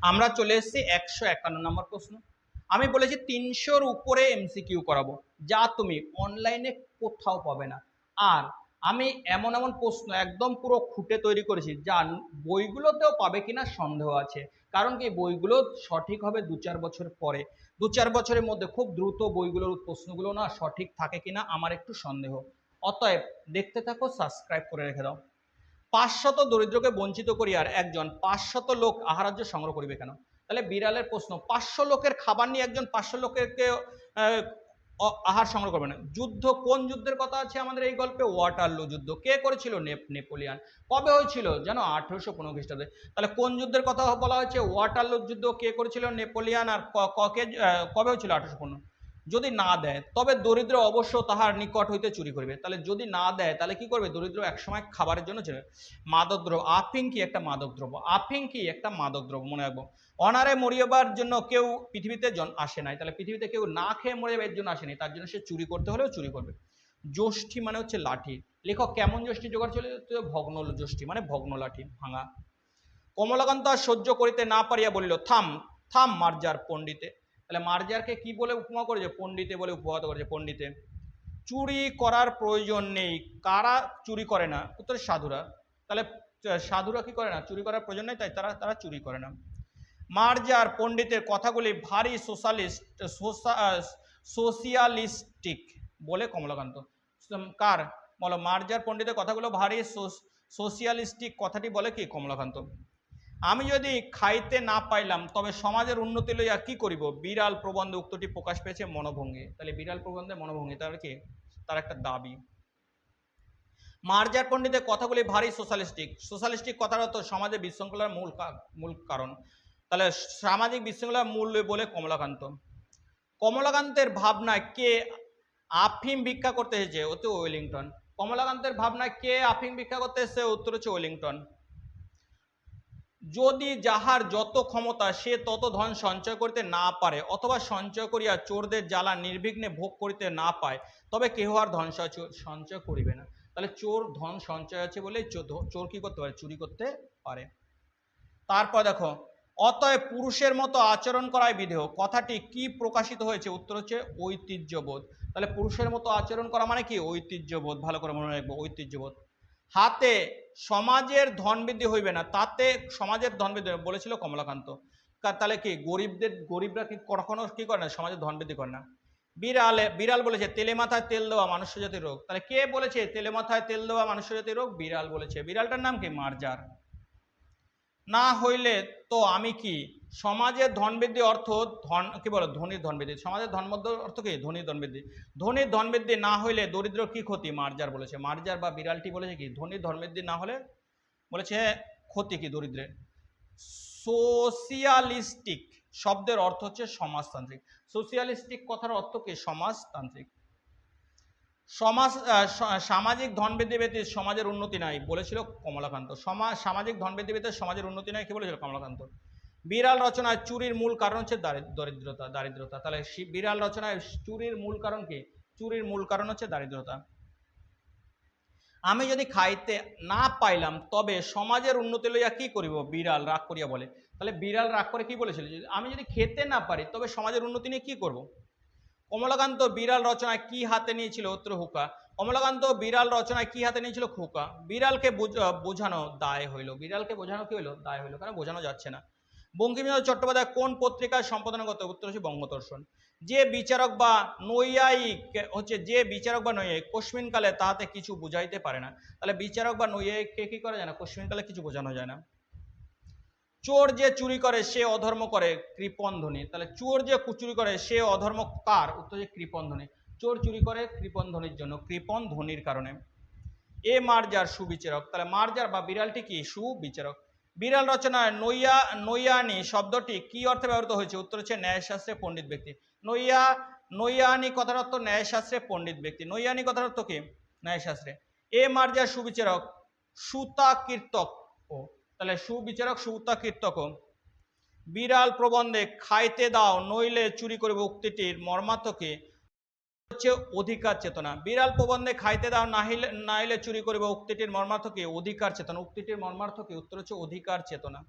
আমরা চলে এসেছি একশো একান্ন নম্বর প্রশ্ন। আমি বলেছি তিনশোর উপরে এমসিকিউ করাবো, যা তুমি অনলাইনে কোথাও পাবে না। আর আমি এমন এমন প্রশ্ন একদম পুরো খুঁটে তৈরি করেছি, যা বইগুলোতেও পাবে কিনা সন্দেহ আছে। কারণ কি, বইগুলো সঠিক হবে দু চার বছর পরে। দু চার বছরের মধ্যে খুব দ্রুত বইগুলোর প্রশ্নগুলো না সঠিক থাকে কিনা আমার একটু সন্দেহ। অতএব দেখতে থাকো সাবস্ক্রাইব করে রেখে দাও। পাঁচশত দরিদ্রকে বঞ্চিত করি আর একজন পাঁচশত লোক আহারাজ্য সংগ্রহ করিবে কেন? তাহলে বিড়ালের প্রশ্ন পাঁচশো লোকের খাবার নিয়ে একজন পাঁচশো লোকেরকে আহ, আহার সংগ্রহ করবে না। যুদ্ধ কোন যুদ্ধের কথা আছে আমাদের এই গল্পে? ওয়াটারলু যুদ্ধ। কে করেছিল? নেপ নেপোলিয়ান। কবে হয়েছিল? যেন আঠেরোশো পনেরো খ্রিস্টাব্দে। তাহলে কোন যুদ্ধের কথা বলা হয়েছে? ওয়াটারলু যুদ্ধ কে করেছিল? নেপোলিয়ান। আর ক- কবে হয়েছিল আঠেরোশো পনেরো? যদি না দেয়, তবে দরিদ্র অবশ্য তাহার নিকট হইতে চুরি করবে। তাহলে যদি না দেয়, তাহলে কি করবে? দরিদ্র একসময় খাবারের জন্য চলে মাদক দ্রব্য আফিং কি একটা মাদক দ্রব্য আফিং কি একটা মাদক দ্রব্য মনে রাখব। অনারে মরিয়াবার জন্য কেউ পৃথিবীতে জন আসে নাই। তাহলে পৃথিবীতে কেউ না খেয়ে মরে যাবে এর জন্য আসেনি তার জন্য সে চুরি করতে হলেও চুরি করবে। যষ্ঠী মানে হচ্ছে লাঠি। লেখক কেমন যষ্ঠী জোগাড় চলে? ভগ্ন যষ্ঠী মানে ভগ্ন লাঠি, ভাঙা। কমলাকান্ত সহ্য করিতে না পারিয়া বলিল, থাম থাম মার্জার পণ্ডিতে। তাহলে মার্জারকে কি বলে উপমা করেছে? পণ্ডিতে বলে উপহাত করেছে, পণ্ডিতে। চুরি করার প্রয়োজন নেই। কারা চুরি করে না? উত্তরে সাধুরা। তাহলে সাধুরা কি করে না? চুরি করার প্রয়োজন নেই, তাই তারা তারা চুরি করে না। মার্জার পণ্ডিতের কথাগুলি ভারী সোশ্যালিস্ট সোশিয়ালিস্টিক বলে কমলাকান্ত। কার? বলো, মার্জার পণ্ডিতের কথাগুলো ভারী সোশিয়ালিস্টিক কথাটি বলে কি কমলাকান্ত? আমি যদি খাইতে না পাইলাম, তবে সমাজের উন্নতি লইয়া কি করিব? বিড়াল প্রবন্ধে উক্তটি প্রকাশ পেয়েছে মনোভঙ্গি। তাহলে বিড়াল প্রবন্ধে মনোভঙ্গি, তার কি? তার একটা দাবি। মার্জার পণ্ডিতের কথাগুলি ভারী সোশ্যালিস্টিক। সোশ্যালিস্টিক কথার অর্থ সমাজে বিশৃঙ্খলার মূল মূল কারণ। তাহলে সামাজিক বিশৃঙ্খলার মূল বলে কমলাকান্ত। কমলাকান্তের ভাবনায় কে আফিম ভিক্ষা করতে এসেছে? ও তো ওয়েলিংটন। কমলাকান্তের ভাবনায় কে আফিম ভিক্ষা করতে এসেছে? উত্তর হচ্ছে ওয়েলিংটন। যদি যাহার যত ক্ষমতা, সে তত ধন সঞ্চয় করিতে না পারে অথবা সঞ্চয় করিয়া চোরদের জ্বালা নির্বিঘ্নে ভোগ করিতে না পায়, তবে কেহ আর ধন সঞ্চয়- করিবে না। তাহলে চোর ধন সঞ্চয় আছে বলে চোর কি করতে পারে? চুরি করতে পারে। তারপর দেখো, অতএব পুরুষের মতো আচরণ করাই বিধেয়। কথাটি কি প্রকাশিত হয়েছে? উত্তর হচ্ছে ঐতিহ্যবোধ। তাহলে পুরুষের মতো আচরণ করা মানে কি? ঐতিহ্যবোধ। ভালো করে মনে রাখব, ঐতিহ্যবোধ। হাতে সমাজের ধন বৃদ্ধি হইবে না তাতে সমাজের ধন বৃদ্ধি হবে, বলেছিল কমলাকান্ত। তাহলে কি গরিবদের গরিবরা কি কখনো কি করে না সমাজের ধন বৃদ্ধি করে না? বিড়ালে বিড়াল বলেছে তেলে মাথায় তেল দেওয়া মানুষ জাতির রোগ। তাহলে কে বলেছে তেলে মাথায় তেল দেওয়া মানুষ জাতির রোগ? বিড়াল বলেছে। বিড়ালটার নাম কি? মার্জার। না হইলে তো আমি কি? সমাজের ধন বৃদ্ধি অর্থ ধন, কি বলো? ধনীর ধন বৃদ্ধি সমাজের ধন অর্থ কি? ধনীর ধন বৃদ্ধি ধনীর ধন বৃদ্ধি না হইলে দরিদ্র কি ক্ষতি? মার্জার বলেছে। মার্জার বা বিড়ালটি বলেছে কি? ধনীর ধন বৃদ্ধি না হলে বলেছে ক্ষতি কি দরিদ্রের? সোশিয়ালিস্টিক শব্দের অর্থ হচ্ছে সমাজতান্ত্রিক। সোশিয়ালিস্টিক কথার অর্থ কি? সমাজতান্ত্রিক। সমাজ সামাজিক ধন ব্যতীত সমাজের উন্নতি নাই বলেছিল কমলাকান্ত। সমাজ সামাজিক ধন বৃদ্ধি ব্যতীত সমাজের উন্নতি নাই, কি বলেছিল কমলাকান্ত? বিড়াল রচনায় চুরির মূল কারণ হচ্ছে দারি- দরিদ্রতা, দারিদ্রতা। তাহলে বিড়াল রচনায় চুরির মূল কারণ কি? চুরির মূল কারণ হচ্ছে দারিদ্রতা। আমি যদি খাইতে না পাইলাম, তবে সমাজের উন্নতি লইয়া কি করিব? বিড়াল রাগ করিয়া বলে। তাহলে বিড়াল রাগ করে কি বলেছিল? আমি যদি খেতে না পারি, তবে সমাজের উন্নতি নিয়ে কি করব? কমলাকান্ত বিড়াল রচনায় কি হাতে নিয়েছিল উত্তর হুকা? কমলাকান্ত বিড়াল রচনায় কি হাতে নিয়েছিল হুকা বিড়ালকে বোঝানো দায় হইল। বিড়ালকে বোঝানো কি হইল? দায় হইল কারণ বোঝানো যাচ্ছে না। বঙ্কিমচন্দ্র চট্টোপাধ্যায় কোন পত্রিকায় সম্পাদনা করতে উত্তর হচ্ছে বঙ্গদর্শন। যে বিচারক বা নৈয়ায়িক, হচ্ছে যে বিচারক বা নৈয়ায়িক, কশ্মিনকালে তাহাতে কিছু বুঝাইতে পারে না। তাহলে বিচারক বা নৈয়ায়িককে কি করা যায় না? কশ্মিনকালে কিছু বোঝানো যায় না। চোর যে চুরি করে, সে অধর্ম করে, কৃপন ধ্বনি তাহলে চোর যে চুরি করে, সে অধর্ম কার? উত্তর যে ধ্বনি চোর চুরি করে, কৃপন ধ্বনির জন্য। কৃপন ধ্বনির কারণে। এ মার্জার সুবিচারক। তাহলে মার্জার বা বিড়ালটি কি? সুবিচারক। বিড়াল রচনায় নৈয়া নৈয়ানি শব্দটি কি অর্থে ব্যবহৃত হয়েছে? উত্তর হচ্ছে ন্যায়শাস্ত্রে পণ্ডিত ব্যক্তি। নৈয়া নৈয়ানি কথার অর্থ ন্যায়শাস্ত্রে পণ্ডিত ব্যক্তি। নৈয়ানি কথার অর্থ কি? ন্যায়শাস্ত্রে। এ মার্জার সুবিচারক সুতা কীর্তক ও তাহলে সুবিচারক সুতাকৃতক বিড়াল প্রবন্ধে খাইতে দাও, নইলে চুরি করবে উক্তিটির মর্মার্থকে হচ্ছে অধিকার চেতনা। বিড়াল প্রবন্ধে খাইতে দাও, নাহিলে, নাইলে চুরি করিবে উক্তিটির মর্মার্থকে অধিকার চেতনা। উক্তিটির মর্মার্থকে উত্তর হচ্ছে অধিকার চেতনা।